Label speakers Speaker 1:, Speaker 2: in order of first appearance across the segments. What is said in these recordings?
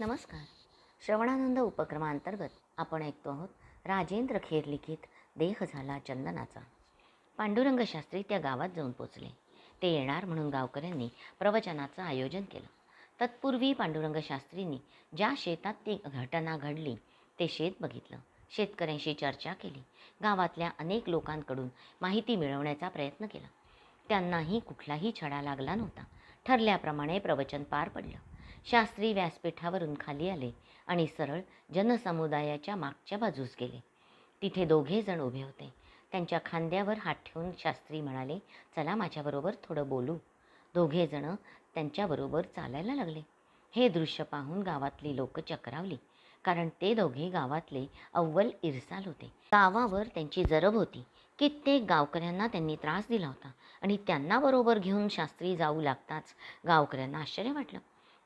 Speaker 1: नमस्कार. श्रवणानंद उपक्रमांतर्गत आपण ऐकतो आहोत राजेंद्र खेर लिखित देह झाला चंदनाचा. पांडुरंग शास्त्री त्या गावात जाऊन पोचले. ते येणार म्हणून गावकऱ्यांनी प्रवचनाचं आयोजन केलं. तत्पूर्वी पांडुरंग शास्त्रींनी ज्या शेतात ती घटना घडली ते शेत बघितलं. शेतकऱ्यांशी चर्चा केली. गावातल्या अनेक लोकांकडून माहिती मिळवण्याचा प्रयत्न केला. त्यांनाही कुठलाही छडा लागला नव्हता. ठरल्याप्रमाणे प्रवचन पार पडलं. शास्त्री व्यासपीठावरून खाली आले आणि सरळ जनसमुदायाच्या मागच्या बाजूस गेले. तिथे दोघे जण उभे होते. त्यांच्या खांद्यावर हात ठेवून शास्त्री म्हणाले चला माझ्याबरोबर थोडं बोलू. दोघेजणं त्यांच्याबरोबर चालायला लागले. हे दृश्य पाहून गावातली लोक चक्रावली कारण ते दोघे गावातले अव्वल इरसाल होते. गावावर त्यांची जरब होती. कित्येक गावकऱ्यांना त्यांनी त्रास दिला होता आणि त्यांना बरोबर घेऊन शास्त्री जाऊ लागताच गावकऱ्यांना आश्चर्य वाटलं.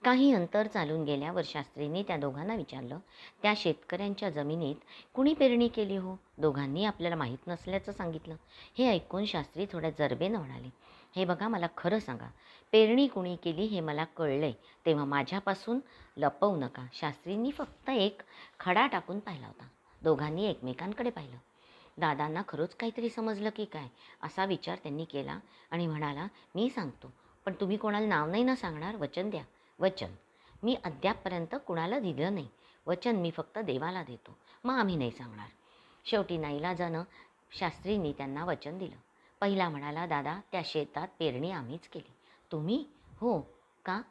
Speaker 1: काही अंतर चालून गेल्यावर शास्त्रींनी त्या दोघांना विचारलं त्या शेतकऱ्यांच्या जमिनीत कुणी पेरणी केली हो? दोघांनी आपल्याला माहीत नसल्याचं सांगितलं. हे ऐकून शास्त्री थोड्या जरबेनं म्हणाले हे बघा मला खरं सांगा पेरणी कुणी केली हे मला कळलंय तेव्हा माझ्यापासून लपवू नका. शास्त्रींनी फक्त एक खडा टाकून पाहिला होता. दोघांनी एकमेकांकडे पाहिलं. दादांना खरंच काहीतरी समजलं की काय? असा विचार त्यांनी केला आणि म्हणाला मी सांगतो पण तुम्ही कोणाला नाव नाही ना सांगणार वचन द्या. वचन. मी अद्यापपर्यंत कुणाला दिलं नाही. वचन मी फक्त देवाला देतो. मग आम्ही नाही सांगणार. शेवटी नाईलाजानं शास्त्रींनी त्यांना वचन दिलं. पहिला म्हणाला दादा त्या शेतात पेरणी आम्हीच केली. तुम्ही? हो. का?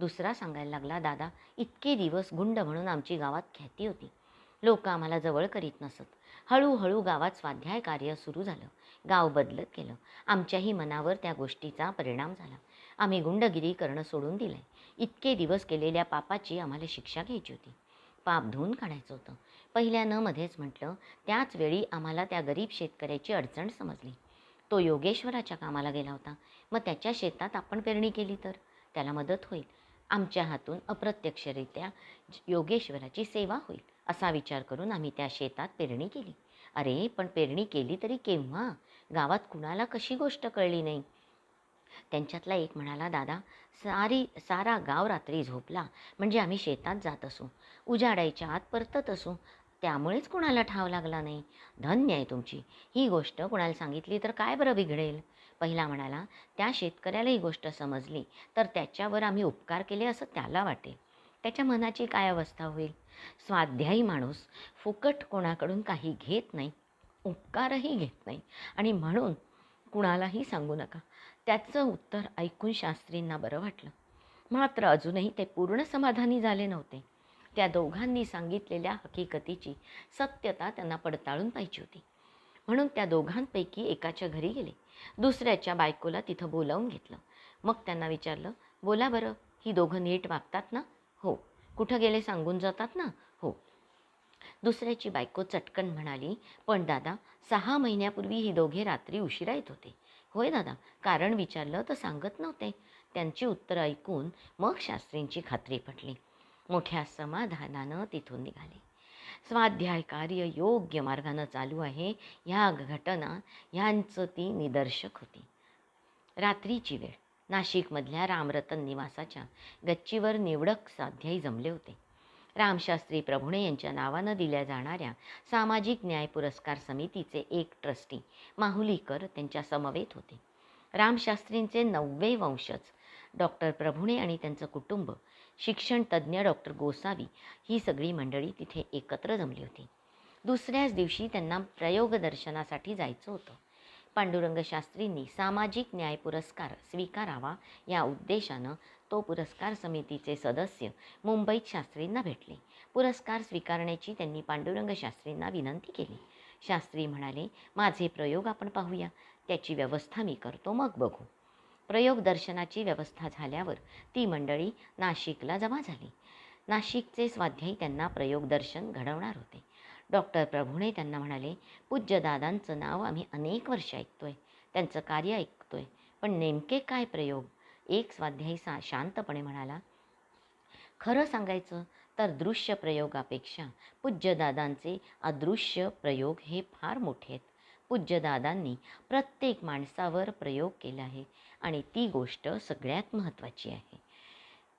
Speaker 1: दुसरा सांगायला लागला दादा इतके दिवस गुंड म्हणून आमची गावात ख्याती होती. लोक आम्हाला जवळ करीत नसत. हळूहळू गावात स्वाध्याय कार्य सुरू झालं. गाव बदलत गेलं. आमच्याही मनावर त्या गोष्टीचा परिणाम झाला. आम्ही गुंडगिरी करणं सोडून दिलं इतके दिवस केलेल्या पापाची आम्हाला शिक्षा घ्यायची होती. पाप धुवून काढायचं होतं. पहिल्यानं मध्येच म्हटलं त्याच वेळी आम्हाला त्या गरीब शेतकऱ्याची अडचण समजली. तो योगेश्वराच्या कामाला गेला होता. मग त्याच्या शेतात आपण पेरणी केली तर? त्याला मदत होईल. आमच्या हातून अप्रत्यक्षरित्या योगेश्वराची सेवा होईल असा विचार करून आम्ही त्या शेतात पेरणी केली. अरे पण पेरणी केली तरी केव्हा? गावात कुणाला कशी गोष्ट कळली नाही? त्यांच्यातला एक म्हणाला दादा सारी सारा गाव रात्री झोपला. म्हणजे आम्ही शेतात जात असू. उजाडायच्या आत परतत असू. त्यामुळेच कुणाला ठाव लागला नाही. धन्य आहे तुमची. ही गोष्ट कुणाला सांगितली तर काय बरं बिघडेल? पहिला म्हणाला त्या शेतकऱ्याला ही गोष्ट समजली तर त्याच्यावर आम्ही उपकार केले असं त्याला वाटेल. त्याच्या मनाची काय अवस्था होईल? स्वाध्यायी माणूस फुकट कोणाकडून काही घेत नाही. उपकारही घेत नाही. आणि म्हणून कुणालाही सांगू नका. त्याचं उत्तर ऐकून शास्त्रींना बरं वाटलं. मात्र अजूनही ते पूर्ण समाधानी झाले नव्हते. त्या दोघांनी सांगितलेल्या हकीकतीची सत्यता त्यांना पडताळून पाहिजे होती. म्हणून त्या दोघांपैकी एकाच्या घरी गेले. दुसऱ्याच्या बायकोला तिथं बोलावून घेतलं. मग त्यांना विचारलं बोला बरं ही दोघं नीट वागतात ना? हो. कुठं गेले? सांगून जातात ना? हो. दुसऱ्याची बायको चटकन म्हणाली पण दादा सहा महिन्यापूर्वी ही दोघे रात्री उशिरा येत होते. होय दादा कारण विचारलं तर सांगत नव्हते. त्यांची उत्तरं ऐकून मग शास्त्रींची खात्री पटली. मोठ्या समाधानानं तिथून निघाले. स्वाध्याय कार्य योग्य मार्गानं चालू आहे ह्या घटना ह्यांचं ती निदर्शक होती. रात्रीची वेळ. नाशिकमधल्या रामरतन निवासाच्या गच्चीवर निवडक स्वाध्यायी जमले होते. रामशास्त्री प्रभुणे यांच्या नावानं दिल्या जाणाऱ्या सामाजिक न्याय पुरस्कार समितीचे एक ट्रस्टी माहुलीकर त्यांच्या समवेत होते. रामशास्त्रींचे नववे वंशज डॉक्टर प्रभुणे आणि त्यांचं कुटुंब शिक्षण तज्ज्ञ डॉक्टर गोसावी ही सगळी मंडळी तिथे एकत्र जमली होती. दुसऱ्याच दिवशी त्यांना प्रयोगदर्शनासाठी जायचं होतं. पांडुरंग शास्त्रींनी सामाजिक न्याय पुरस्कार स्वीकारावा या उद्देशानं तो पुरस्कार समितीचे सदस्य मुंबईत शास्त्रींना भेटले. पुरस्कार स्वीकारण्याची त्यांनी पांडुरंग शास्त्रींना विनंती केली. शास्त्री म्हणाले माझे प्रयोग आपण पाहूया. त्याची व्यवस्था मी करतो. मग बघू. प्रयोग दर्शनाची व्यवस्था झाल्यावर ती मंडळी नाशिकला जमा झाली. नाशिकचे स्वाध्यायी त्यांना प्रयोगदर्शन घडवणार होते. डॉक्टर प्रभूणे त्यांना म्हणाले पूज्य दादांचं नाव आम्ही अनेक वर्ष ऐकतोय. त्यांचं कार्य ऐकतोय. पण नेमके काय प्रयोग? एक स्वाध्यायी सा शांतपणे म्हणाला खरं सांगायचं तर दृश्य प्रयोगापेक्षा पूज्यदादांचे अदृश्य प्रयोग हे फार मोठे आहेत. पूज्यदादांनी प्रत्येक माणसावर प्रयोग केला आहे आणि ती गोष्ट सगळ्यात महत्त्वाची आहे.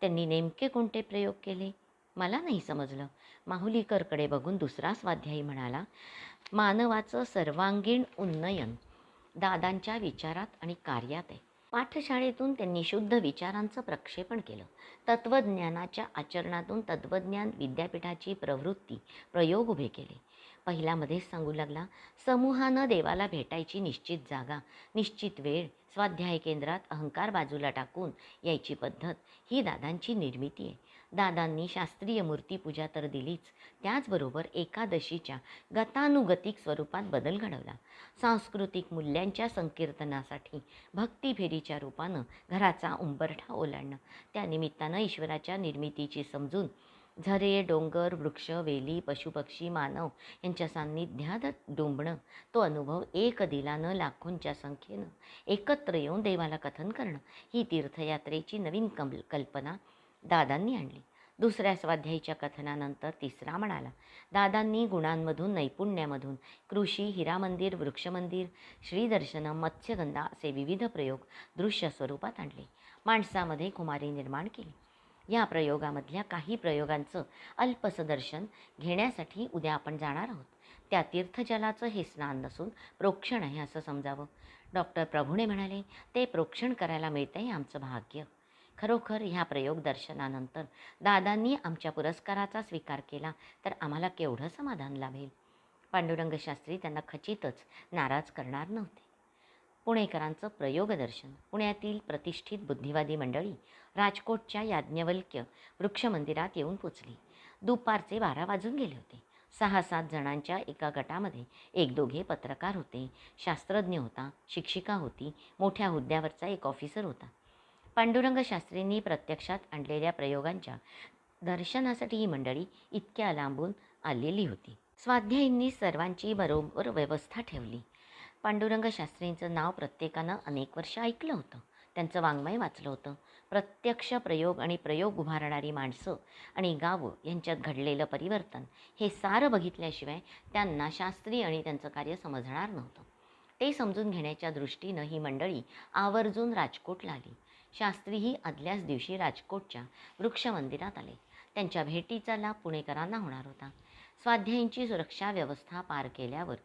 Speaker 1: त्यांनी नेमके कोणते प्रयोग केले? मला नाही समजलं. माहुलीकरकडे बघून दुसरा स्वाध्यायी म्हणाला मानवाचं सर्वांगीण उन्नयन दादांच्या विचारात आणि कार्यात आहे. पाठशाळेतून त्यांनी शुद्ध विचारांचं प्रक्षेपण केलं. तत्त्वज्ञानाच्या आचरणातून तत्त्वज्ञान विद्यापीठाची प्रवृत्ती प्रयोग उभे केले. पहिल्यामध्येच सांगू लागला समूहानं देवाला भेटायची निश्चित जागा निश्चित वेळ स्वाध्याय केंद्रात अहंकार बाजूला टाकून यायची पद्धत ही दादांची निर्मिती आहे. दादांनी शास्त्रीय मूर्तीपूजा तर दिलीच. त्याचबरोबर एकादशीच्या गतानुगतिक स्वरूपात बदल घडवला. सांस्कृतिक मूल्यांच्या संकीर्तनासाठी भक्तीफेरीच्या रूपानं घराचा उंबरठा ओलांडणं त्या निमित्तानं ईश्वराच्या निर्मितीची समजून झरे डोंगर वृक्ष वेली पशुपक्षी मानव यांच्या सान्निध्यात डोंबणं तो अनुभव एक दिलानं लाखोंच्या संख्येनं एकत्र येऊन देवाला कथन करणं ही तीर्थयात्रेची नवीन कम कल्पना दादांनी आणली. दुसऱ्या स्वाध्यायीच्या कथनानंतर तिसरा म्हणाला दादांनी गुणांमधून नैपुण्यामधून कृषी हिरामंदिर वृक्षमंदिर श्रीदर्शनम मत्स्यगंधा असे विविध प्रयोग दृश्य स्वरूपात आणले. माणसामध्ये कुमारी निर्माण केली. या प्रयोगामधल्या काही प्रयोगांचं अल्पसं दर्शन घेण्यासाठी उद्या आपण जाणार आहोत. त्या तीर्थजलाचं हे स्नान नसून प्रोक्षण आहे असं समजावं. डॉक्टर प्रभूणे म्हणाले ते प्रोक्षण करायला मिळतं आहे आमचं भाग्य. खरोखर ह्या प्रयोग दर्शनानंतर दादांनी आमच्या पुरस्काराचा स्वीकार केला तर आम्हाला केवढं समाधान लाभेल? पांडुरंग शास्त्री त्यांना खचितच नाराज करणार नव्हते. पुणेकरांचं प्रयोगदर्शन पुण्यातील प्रतिष्ठित बुद्धिवादी मंडळी राजकोटच्या याज्ञवल्क्य वृक्षमंदिरात येऊन पोचली. दुपारचे बारा वाजून गेले होते. सहा सात जणांच्या एका गटामध्ये एक दोघे पत्रकार होते शास्त्रज्ञ होता शिक्षिका होती मोठ्या हुद्द्यावरचा एक ऑफिसर होता. पांडुरंग शास्त्रींनी प्रत्यक्षात आणलेल्या प्रयोगांच्या दर्शनासाठी ही मंडळी इतक्या लांबून आलेली होती. स्वाध्यायींनी सर्वांची बरोबर व्यवस्था ठेवली. पांडुरंग शास्त्रींचं नाव प्रत्येकानं अनेक वर्ष ऐकलं होतं. त्यांचं वाङ्मय वाचलं होतं. प्रत्यक्ष प्रयोग आणि प्रयोग उभारणारी माणसं आणि गावं यांच्यात घडलेलं परिवर्तन हे सारं बघितल्याशिवाय त्यांना शास्त्री आणि त्यांचं कार्य समजणार नव्हतं. ते समजून घेण्याच्या दृष्टीनं ही मंडळी आवर्जून राजकोटला आली शास्त्रीही आदल्याच दिवशी राजकोटच्या वृक्षमंदिरात आले. त्यांच्या भेटीचा लाभ पुणेकरांना होणार होता. स्वाध्यायींची सुरक्षा व्यवस्था पार केल्यावर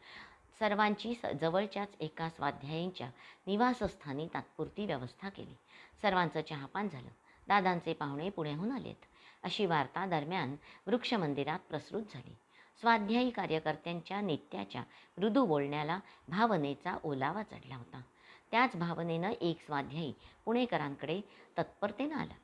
Speaker 1: सर्वांची स जवळच्याच एका स्वाध्यायींच्या निवासस्थानी तात्पुरती व्यवस्था केली. सर्वांचं चहापान झालं. दादांचे पाहुणे पुण्याहून आलेत. अशी वार्ता दरम्यान वृक्षमंदिरात प्रसृत झाली. स्वाध्यायी कार्यकर्त्यांच्या नित्याच्या मृदू बोलण्याला भावनेचा ओलावा चढला होता. त्याच भावनेनं एक स्वाध्यायी पुणेकरांकडे तत्परतेनं आला.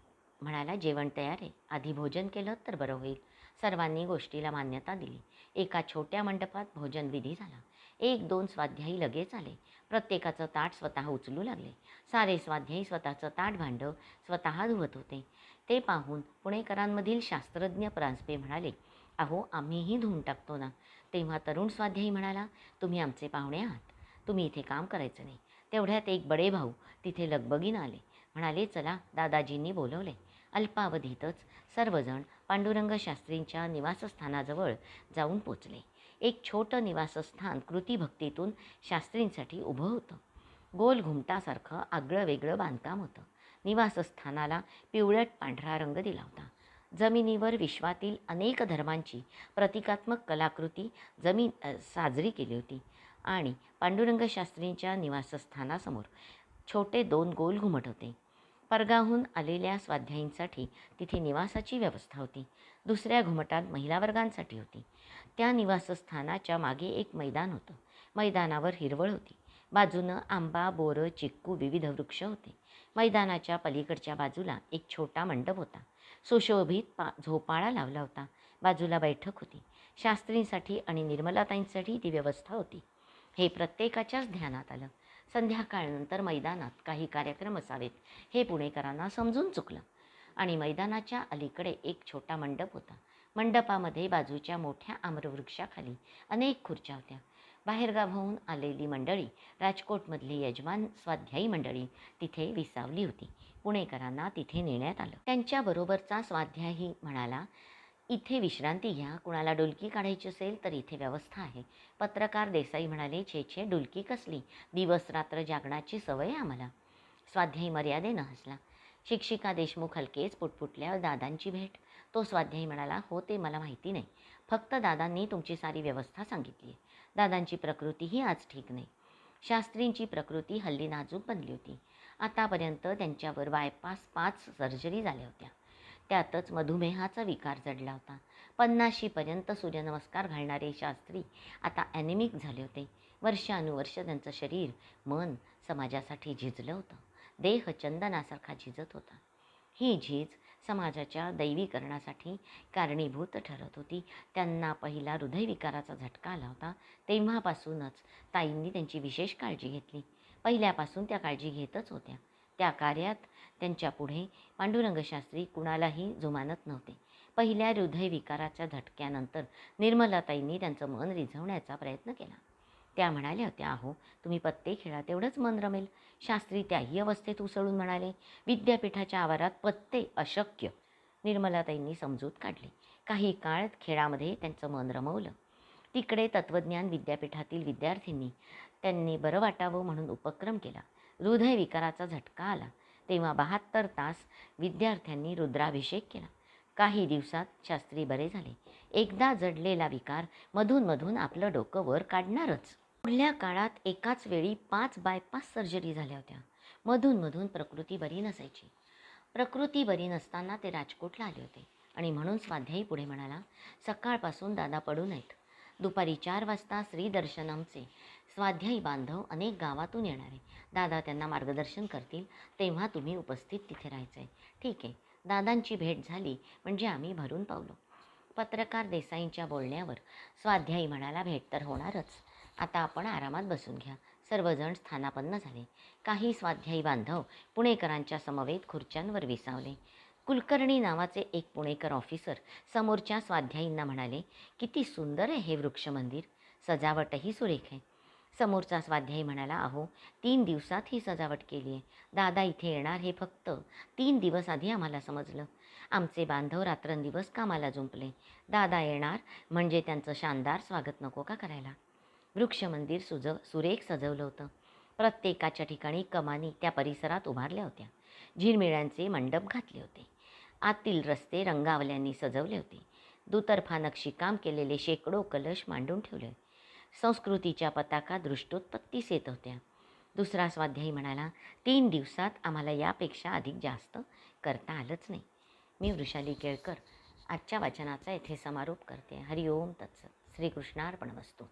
Speaker 1: म्हणाला जेवण तयार आहे. आधी भोजन केलं तर बरं होईल. सर्वांनी गोष्टीला मान्यता दिली. एका छोट्या मंडपात भोजनविधी झाला. एक दोन स्वाध्यायी लगेच आले. प्रत्येकाचं ताट स्वतः उचलू लागले. सारे स्वाध्यायी स्वतःचं ताट भांडं स्वतः धुवत होते. ते पाहून पुणेकरांमधील शास्त्रज्ञ परांजपे म्हणाले अहो आम्हीही धुवून टाकतो ना. तेव्हा तरुण स्वाध्यायी म्हणाला तुम्ही आमचे पाहुणे आहात. तुम्ही इथे काम करायचं नाही. तेवढ्यात एक बडे भाऊ तिथे लगबगीनं आले. म्हणाले चला दादाजींनी बोलवले. अल्पावधीतच सर्वजण पांडुरंग शास्त्रींच्या निवासस्थानाजवळ जाऊन पोचले. एक छोटं निवासस्थान कृतीभक्तीतून शास्त्रींसाठी उभं होतं. गोल घुमटासारखं आगळं वेगळं बांधकाम होतं. निवासस्थानाला पिवळट पांढरा रंग दिला होता. जमिनीवर विश्वातील अनेक धर्मांची प्रतिकात्मक कलाकृती जमीन साजरी केली होती. आणि पांडुरंग शास्त्रींच्या निवासस्थानासमोर छोटे दोन गोल घुमट होते. परगाहून आलेल्या स्वाध्यायींसाठी तिथे निवासाची व्यवस्था होती. दुसऱ्या घुमटात महिला वर्गांसाठी होती. त्या निवासस्थानाच्या मागे एक मैदान होतं. मैदानावर हिरवळ होती. बाजूनं आंबा बोरं चिक्कू विविध वृक्ष होते. मैदानाच्या पलीकडच्या बाजूला एक छोटा मंडप होता. सुशोभित पा झोपाळा लावला होता. बाजूला बैठक होती. शास्त्रींसाठी आणि निर्मलाताईंसाठी ती व्यवस्था होती. हे प्रत्येकाच्याच ध्यानात आलं. संध्याकाळनंतर मैदानात काही कार्यक्रम असावेत हे पुणेकरांना समजून चुकलं. आणि मैदानाच्या अलीकडे एक छोटा मंडप होता. मंडपामध्ये बाजूच्या मोठ्या आम्रवृक्षाखाली अनेक खुर्च्या होत्या. बाहेरगावाहून आलेली मंडळी राजकोटमधली यजमान स्वाध्यायी मंडळी तिथे विसावली होती. पुणेकरांना तिथे नेण्यात आलं. त्यांच्याबरोबरचा स्वाध्यायी म्हणाला इथे विश्रांती घ्या. कुणाला डुलकी काढायची असेल तर इथे व्यवस्था आहे. पत्रकार देसाई म्हणाले छे छे डुलकी कसली? दिवस रात्र जागण्याची सवय आम्हाला. स्वाध्यायी मर्यादेनं हसला. शिक्षिका देशमुख हलकेच पुटपुटल्या दादांची भेट. तो स्वाध्यायी म्हणाला हो ते मला माहिती नाही. फक्त दादांनी तुमची सारी व्यवस्था सांगितली. आहे दादांची प्रकृतीही आज ठीक नाही. शास्त्रींची प्रकृती हल्ली नाजूक बनली होती. आतापर्यंत त्यांच्यावर बायपास पाच सर्जरी झाल्या होत्या. त्यातच मधुमेहाचा विकार जडला होता. पन्नाशीपर्यंत सूर्यनमस्कार घालणारे शास्त्री आता ॲनिमिक झाले होते. वर्षानुवर्ष त्यांचं शरीर मन समाजासाठी झिजलं होतं. देह चंदनासारखा झिजत होता. ही झीज समाजाच्या दैवीकरणासाठी कारणीभूत ठरत होती. त्यांना पहिला हृदयविकाराचा झटका आला होता. तेव्हापासूनच ताईंनी त्यांची विशेष काळजी घेतली. पहिल्यापासून त्या काळजी घेतच होत्या. त्या कार्यात त्यांच्या पुढे पांडुरंगशास्त्री कुणालाही जुमानत नव्हते. पहिल्या हृदयविकाराच्या झटक्यानंतर निर्मलाताईंनी त्यांचं मन रिझवण्याचा प्रयत्न केला. त्या म्हणाल्या होत्या अहो तुम्ही पत्ते खेळा तेवढंच मन रमेल. शास्त्री त्याही अवस्थेत उसळून म्हणाले विद्यापीठाच्या आवारात पत्ते अशक्य. निर्मलाताईंनी समजूत काढली. काही काळ खेळामध्ये त्यांचं मन रमवलं. तिकडे तत्त्वज्ञान विद्यापीठातील विद्यार्थ्यांनी त्यांनी बरं वाटावं म्हणून उपक्रम केला. हृदयविकाराचा झटका आला. तेव्हा बहात्तर तास विद्यार्थ्यांनी रुद्राभिषेक केला. काही दिवसात शास्त्री बरे झाले. एकदा जडलेला विकार मधून आपलं डोकं वर काढणारच. पुढल्या काळात एकाच वेळी पाच बायपास सर्जरी झाल्या होत्या. मधून मधून प्रकृती बरी नसायची. प्रकृती बरी नसताना ते राजकोटला आले होते. आणि म्हणून स्वाध्यायी पुढे म्हणाला सकाळपासून दादा पडू नयेत. दुपारी चार वाजता श्रीदर्शनमचे स्वाध्यायी बांधव अनेक गावातून येणारे. दादा त्यांना मार्गदर्शन करतील तेव्हा तुम्ही उपस्थित तिथे राहायचं आहे ठीक आहे. दादांची भेट झाली म्हणजे आम्ही भरून पावलो. पत्रकार देसाईंच्या बोलण्यावर स्वाध्यायी म्हणाला भेट तर होणारच. आता आपण आरामात बसून घ्या. सर्वजण स्थानापन्न झाले. काही स्वाध्यायी बांधव पुणेकरांच्या समवेत खुर्च्यांवर विसावले. कुलकर्णी नावाचे एक पुणेकर ऑफिसर समोरच्या स्वाध्यायींना म्हणाले किती सुंदर आहे हे वृक्ष मंदिर. सजावटही सुरेख आहे. समोरचा स्वाध्यायी म्हणाला अहो तीन दिवसात ही सजावट केली आहे. दादा इथे येणार हे फक्त तीन दिवस आधी आम्हाला समजलं. आमचे बांधव रात्रंदिवस कामाला जुंपले. दादा येणार म्हणजे त्यांचं शानदार स्वागत नको का करायला? वृक्षमंदिर सुज सुरेख सजवलं होतं. प्रत्येकाच्या ठिकाणी कमानी त्या परिसरात उभारल्या होत्या. झिरमिळ्यांचे मंडप घातले होते. आतील रस्ते रंगावल्यांनी सजवले होते. दुतर्फा नक्षीकाम केलेले शेकडो कलश मांडून ठेवले संस्कृतीच्या पताका दृष्टोत्पत्तीस येत होत्या. दुसरा स्वाध्यायी म्हणाला तीन दिवसात आम्हाला यापेक्षा अधिक जास्त करता आलंच नाही. मी वृषाली केळकर. आजच्या वाचनाचा येथे समारोप करते. हरिओम तत्स श्रीकृष्णार्पण वस्तू